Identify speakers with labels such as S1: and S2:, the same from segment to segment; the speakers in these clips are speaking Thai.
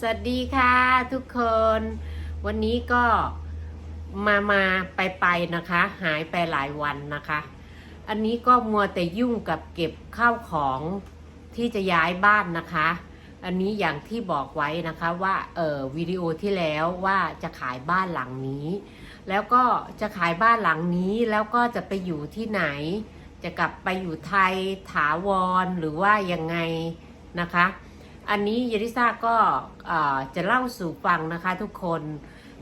S1: สวัสดีค่ะทุกคน วันนี้ก็มามาไปไปนะคะ หายไปหลายวันนะคะ อันนี้ก็มัวแต่ยุ่งกับเก็บข้าวของที่จะย้ายบ้านนะคะ อันนี้อย่างที่บอกไว้นะคะว่าเออวิดีโอที่แล้วว่าจะขายบ้านหลังนี้ แล้วก็จะขายบ้านหลังนี้แล้วก็จะไปอยู่ที่ไหน จะกลับไปอยู่ไทยถาวรหรือว่ายังไงนะคะ อันนี้เยริซ่าก็จะเล่าสู่ฟังนะคะทุกคน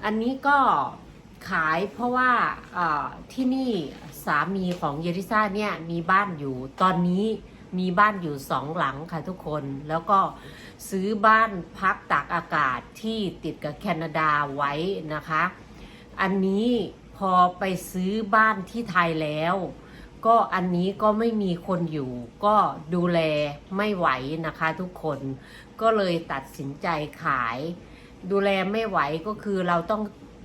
S1: อันนี้ก็ขายเพราะว่าที่นี่สามีของเยริซ่าเนี่ยมีบ้านอยู่ตอนนี้มีบ้านอยู่สองหลังค่ะทุกคนแล้วก็ซื้อบ้านพักตากอากาศที่ติดกับแคนาดาไว้นะคะ อันนี้พอไปซื้อบ้านที่ไทยแล้ว ก็อันนี้ก็ไม่มีคนอยู่ ก็ดูแลไม่ไหวนะคะทุกคนก็เลยตัดสินใจขาย ดูแลไม่ไหวก็คือเราต้อง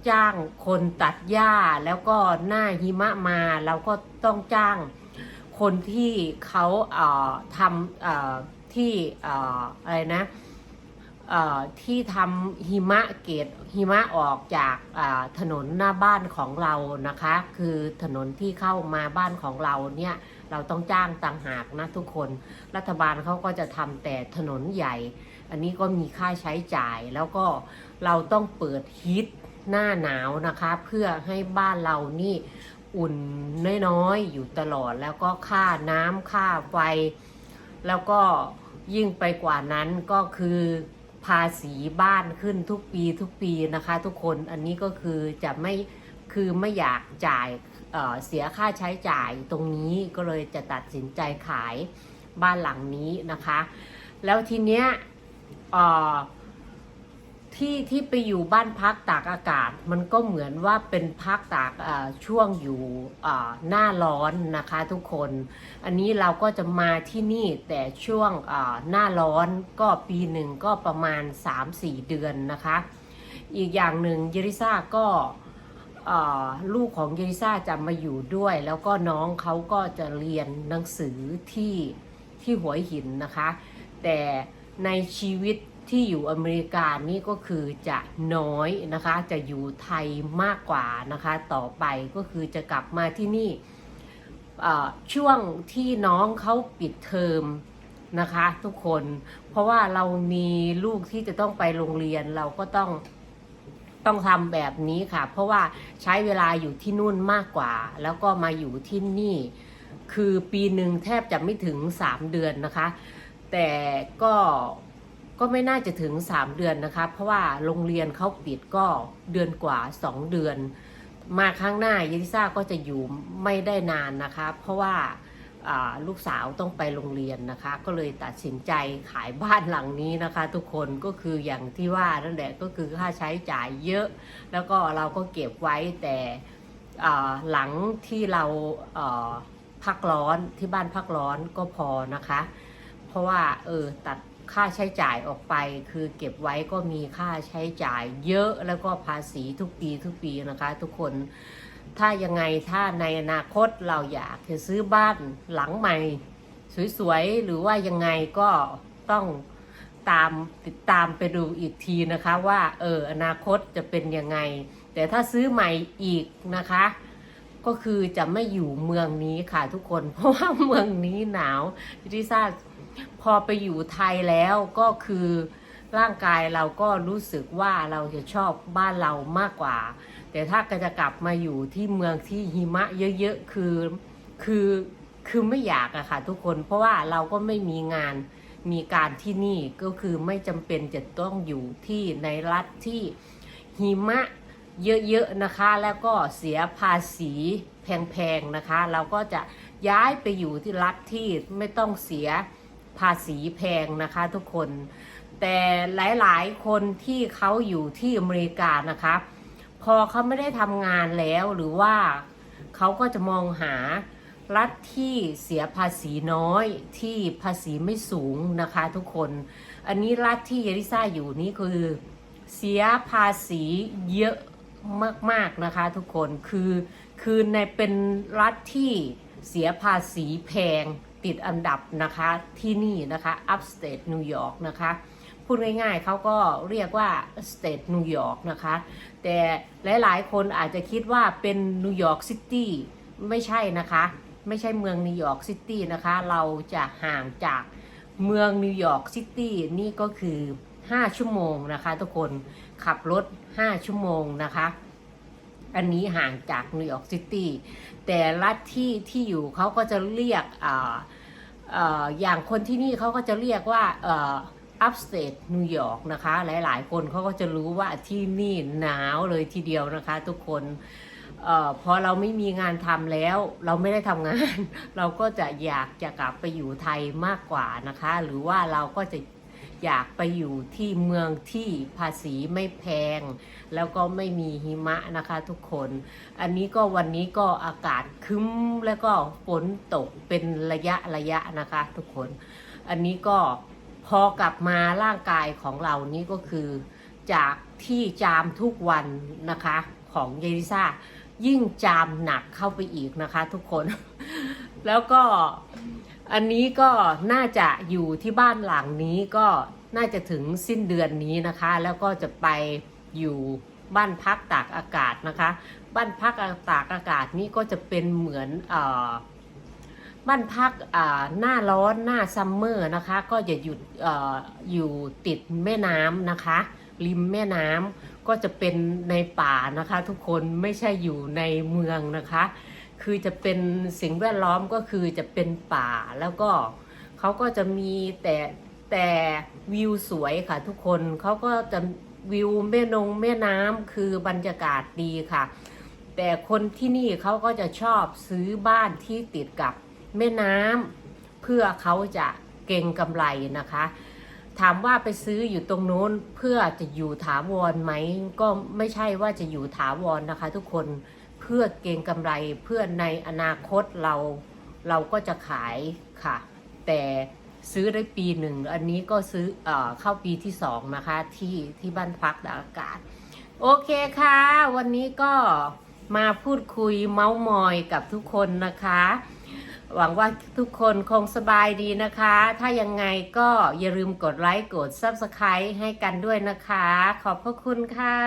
S1: จ้างคนตัดหญ้าแล้วก็หน้าหิมะมาเราก็ต้องจ้างคนที่เขาเอ่อทำเอ่อที่เอ่ออะไรนะ ที่ทำหิมะเกตหิมะออกจากถนนหน้าบ้านของเรานะคะ คือถนนที่เข้ามาบ้านของเราเนี่ยเราต้องจ้างต่างหากนะทุกคน รัฐบาลเขาก็จะทำแต่ถนนใหญ่ อันนี้ก็มีค่าใช้จ่ายแล้วก็เราต้องเปิดฮีทหน้าหนาวนะคะ เพื่อให้บ้านเรานี่อุ่นน้อยๆอยู่ตลอดแล้วก็ค่าน้ำค่าไฟ แล้วก็ยิ่งไปกว่านั้นก็คือ ภาษีบ้านขึ้นทุกปีทุกปีนะคะทุกคนอันนี้ก็คือจะไม่คือไม่อยากจ่ายเเสียค่าใช้จ่ายตรงนี้ก็เลยจะตัดสินใจขายบ้านหลังนี้นะคะ แล้วทีเนี้ยเอ่อ ที่ที่ไปอยู่บ้านพักตากอากาศ มันก็เหมือนว่าเป็นพักตากช่วงอยู่หน้าร้อนนะคะทุกคน อันนี้เราก็จะมาที่นี่แต่ช่วงหน้าร้อนก็ปีหนึ่งก็ประมาณ 3-4 เดือนนะคะ อีกอย่างหนึ่งเยริซ่าก็ลูกของเยริซ่าจะมาอยู่ด้วย แล้วก็น้องเขาก็จะเรียนหนังสือที่ที่หัวหินนะคะ แต่ในชีวิต ที่อยู่อเมริกานี่ก็คือจะน้อยนะคะ จะอยู่ไทยมากกว่านะคะ ต่อไปก็คือจะกลับมาที่นี่ช่วงที่น้องเขาปิดเทอมนะคะทุกคน เพราะว่าเรามีลูกที่จะต้องไปโรงเรียนเราก็ต้องต้องทำแบบนี้ค่ะ เพราะว่าใช้เวลาอยู่ที่นู่นมากกว่า แล้วก็มาอยู่ที่นี่ คือปีหนึ่งแทบจะไม่ถึง 3 เดือนนะคะ แต่ก็ ก็ไม่น่าจะถึง 3 เดือนนะคะเพราะว่าโรงเรียนเขาปิดก็เดือนกว่า 2 เดือน มาข้างหน้าเยลิซ่าก็จะอยู่ไม่ได้นานนะคะ เพราะว่าลูกสาวต้องไปโรงเรียนนะคะ ก็เลยตัดสินใจขายบ้านหลังนี้นะคะ ทุกคนก็คืออย่างที่ว่านั่นแหละก็คือค่าใช้จ่ายเยอะ แล้วก็เราก็เก็บไว้แต่หลังที่เราพักร้อนที่บ้านพักร้อนก็พอนะคะ เพราะว่าเออตัด ค่าใช้จ่ายออกไป คือเก็บไว้ก็มีค่าใช้จ่ายเยอะแล้วก็ภาษีทุกปีทุกปีนะคะ ทุกคนถ้ายังไงถ้าในอนาคตเราอยากจะซื้อบ้านหลังใหม่ สวยๆ หรือว่ายังไงก็ต้องตามติดตามไปดูอีกทีนะคะว่าเอออนาคตจะเป็นยังไง แต่ถ้าซื้อใหม่อีกนะคะ ก็คือจะไม่อยู่เมืองนี้ค่ะทุกคน เพราะว่าเมืองนี้หนาวที่ทราบ พอไปอยู่ไทยแล้วก็คือร่างกายเราก็รู้สึกว่าเราจะชอบบ้านเรามากกว่า แต่ถ้าก็จะกลับมาอยู่ที่เมืองที่หิมะเยอะๆคือคือคือไม่อยากอะค่ะทุกคนเพราะว่าเราก็ไม่มีงานมีการที่นี่ก็คือไม่จำเป็นจะต้องอยู่ที่ในรัฐที่หิมะเยอะๆนะคะ แล้วก็เสียภาษีแพงๆนะคะ เราก็จะย้ายไปอยู่ที่รัฐที่ไม่ต้องเสีย ภาษีแพงนะคะทุกคน แต่หลายๆ คนที่เขาอยู่ที่อเมริกานะคะ พอเขาไม่ได้ทำงานแล้วหรือว่าเขาก็จะมองหารัฐที่เสียภาษีน้อยที่ภาษีไม่สูงนะคะทุกคน อันนี้รัฐที่เยริซ่าอยู่นี่คือ เสียภาษีเยอะมากๆนะคะทุกคนคือคือในเป็นรัฐที่เสียภาษีแพง ติดอันดับนะคะที่นี่นะคะ upstate New York นะคะพูดง่ายๆเขาก็เรียกว่า state นิวยอร์กนะคะแต่หลายๆคนอาจจะคิดว่าเป็นนิวยอร์กซิตี้ไม่ใช่นะคะไม่ใช่เมืองนิวยอร์กซิตี้นะคะเราจะห่างจากเมืองนิวยอร์กซิตี้นี่ก็คือ 5 ชั่วโมงนะคะทุกคนขับรถ 5 ชั่วโมงนะคะ อันนี้ห่างจากนิวยอร์กซิตี้แต่รัฐที่ที่อยู่เขาก็จะเรียกอ่าอย่างคนที่นี่เขาก็จะเรียกว่าอ่อ upstate นิวยอร์กนะคะ หลายๆ คนเขาก็จะรู้ว่าที่นี่หนาวเลยทีเดียวนะคะ ทุกคนออพอเราไม่มีงานทำแล้ว เราไม่ได้ทำงาน เราก็จะอยากจะกลับไปอยู่ไทยมากกว่านะคะ หรือว่าเราก็จะ อยากไปอยู่ที่เมืองที่ภาษีไม่แพง แล้วก็ไม่มีหิมะนะคะทุกคน อันนี้ก็วันนี้ก็อากาศคึ้มแล้วก็ฝนตกเป็นระยะระยะนะคะทุกคน อันนี้ก็พอกลับมาร่างกายของเรานี่ก็คือจากที่จามทุกวันนะคะของเยลิซ่ายิ่งจามหนักเข้าไปอีกนะคะทุกคน แล้วก็ อันนี้ก็น่าจะอยู่ที่บ้านหลังนี้ก็น่าจะถึงสิ้นเดือนนี้นะคะ แล้วก็จะไปอยู่บ้านพักตากอากาศนะคะ บ้านพักตากอากาศนี่ก็จะเป็นเหมือนออบ้านพักหน้าร้อนหน้าซัมเมอร์นะคะ ก็จะอยู่เอออยู่ติดแม่น้ำนะคะ ริมแม่น้ำก็จะเป็นในป่านะคะ ทุกคนไม่ใช่อยู่ในเมืองนะคะ คือจะเป็นสิ่งแวดล้อมก็คือจะเป็นป่าแล้วก็เขาก็จะมีแต่แต่วิวสวยค่ะทุกคนเขาก็จะวิวแม่นงแม่น้ำคือบรรยากาศดีค่ะ แต่คนที่นี่เขาก็จะชอบซื้อบ้านที่ติดกับแม่น้ำเพื่อเขาจะเก่งกำไรนะคะ ถามว่าไปซื้ออยู่ตรงโน้นเพื่อจะอยู่ถาวรไหมก็ไม่ใช่ว่าจะอยู่ถาวรนะคะ ทุกคน พื่อเก่งกำไรเพื่อในอนาคตเราเราก็จะขายค่ะ แต่ซื้อได้ปีหนึ่ง อันนี้ก็ซื้อเอเข้าปีที่สองนะคะ ที่ที่บ้านพักตากอากาศ โอเคค่ะ วันนี้ก็มาพูดคุยเมาส์มอยกับทุกคนนะคะ หวังว่าทุกคนคงสบายดีนะคะ ถ้ายังไงก็อย่าลืมกดไลค์กด Subscribe ให้กันด้วยนะคะ ขอบพระคุณค่ะ